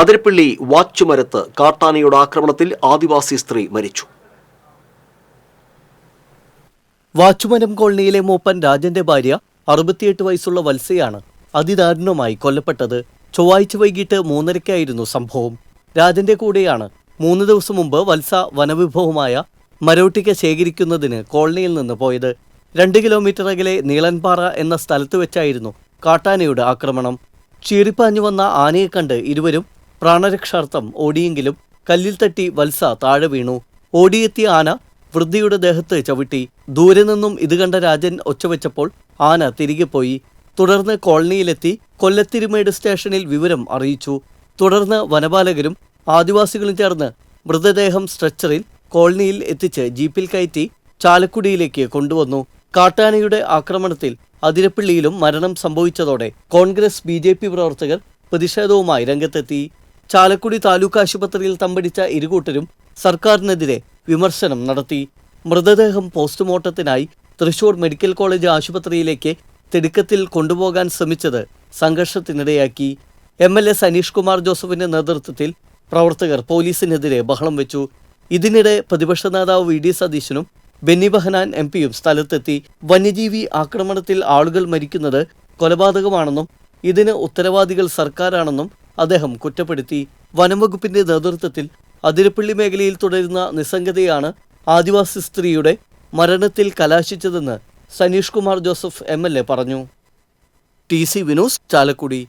അതിരപ്പള്ളി വാച്ചുമരത്ത് കാട്ടാനയുടെ ആക്രമണത്തിൽ ആദിവാസി സ്ത്രീ മരിച്ചു. വാച്ചുമരം കോളനിയിലെ മൂപ്പൻ രാജന്റെ ഭാര്യ അറുപത്തിയെട്ട് വയസ്സുള്ള വത്സയാണ് അതിദാരുണമായി കൊല്ലപ്പെട്ടത്. ചൊവ്വാഴ്ച വൈകിട്ട് മൂന്നരയ്ക്കായിരുന്നു സംഭവം. രാജന്റെ കൂടെയാണ് മൂന്ന് ദിവസം മുമ്പ് വത്സ വനവിഭവമായ മരോട്ടിക്ക ശേഖരിക്കുന്നതിന് കോളനിയിൽ നിന്ന് പോയത്. രണ്ട് കിലോമീറ്റർ അകലെ നീളൻപാറ എന്ന സ്ഥലത്ത് വെച്ചായിരുന്നു കാട്ടാനയുടെ ആക്രമണം. ചീറിപ്പാഞ്ഞു വന്ന ആനയെ കണ്ട് ഇരുവരും പ്രാണരക്ഷാർത്ഥം ഓടിയെങ്കിലും കല്ലിൽ തട്ടി വത്സ താഴെ വീണു. ഓടിയെത്തിയ ആന വൃദ്ധയുടെ ദേഹത്ത് ചവിട്ടി. ദൂരെ നിന്നും ഇത് കണ്ട രാജൻ ഒച്ചവെച്ചപ്പോൾ ആന തിരികെ പോയി. തുടർന്ന് കോളനിയിലെത്തി കൊല്ലത്തിരുമേട് സ്റ്റേഷനിൽ വിവരം അറിയിച്ചു. തുടർന്ന് വനപാലകരും ആദിവാസികളും ചേർന്ന് മൃതദേഹം സ്ട്രെച്ചറിൽ കോളനിയിൽ എത്തിച്ച് ജീപ്പിൽ കയറ്റി ചാലക്കുടിയിലേക്ക് കൊണ്ടുവന്നു. കാട്ടാനയുടെ ആക്രമണത്തിൽ അതിരപ്പള്ളിയിലും മരണം സംഭവിച്ചതോടെ കോൺഗ്രസ് ബി പ്രവർത്തകർ പ്രതിഷേധവുമായി രംഗത്തെത്തി. ചാലക്കുടി താലൂക്ക് ആശുപത്രിയിൽ തമ്പടിച്ച ഇരുകൂട്ടരും സർക്കാരിനെതിരെ വിമർശനം നടത്തി. മൃതദേഹം പോസ്റ്റ്മോർട്ടത്തിനായി തൃശൂർ മെഡിക്കൽ കോളേജ് ആശുപത്രിയിലേക്ക് തിടുക്കത്തിൽ കൊണ്ടുപോകാൻ ശ്രമിച്ചത് സംഘർഷത്തിനിടയാക്കി. M L A Saneesh Kumar ജോസഫിന്റെ നേതൃത്വത്തിൽ പ്രവർത്തകർ പോലീസിനെതിരെ ബഹളം വെച്ചു. ഇതിനിടെ പ്രതിപക്ഷ നേതാവ് വി ഡി സതീശനും ബെന്നി ബഹനാൻ എം പിയും സ്ഥലത്തെത്തി. വന്യജീവി ആക്രമണത്തിൽ ആളുകൾ മരിക്കുന്നത് കൊലപാതകമാണെന്നും ഇതിന് ഉത്തരവാദികൾ സർക്കാരാണെന്നും അദ്ദേഹം കുറ്റപ്പെടുത്തി. വനംവകുപ്പിന്റെ നേതൃത്വത്തിൽ അതിരപ്പള്ളി മേഖലയിൽ തുടരുന്ന നിസ്സംഗതയാണ് ആദിവാസി സ്ത്രീയുടെ മരണത്തിൽ കലാശിച്ചതെന്ന് സനീഷ് കുമാർ ജോസഫ് എം പറഞ്ഞു. T C Vinos Chalakudy.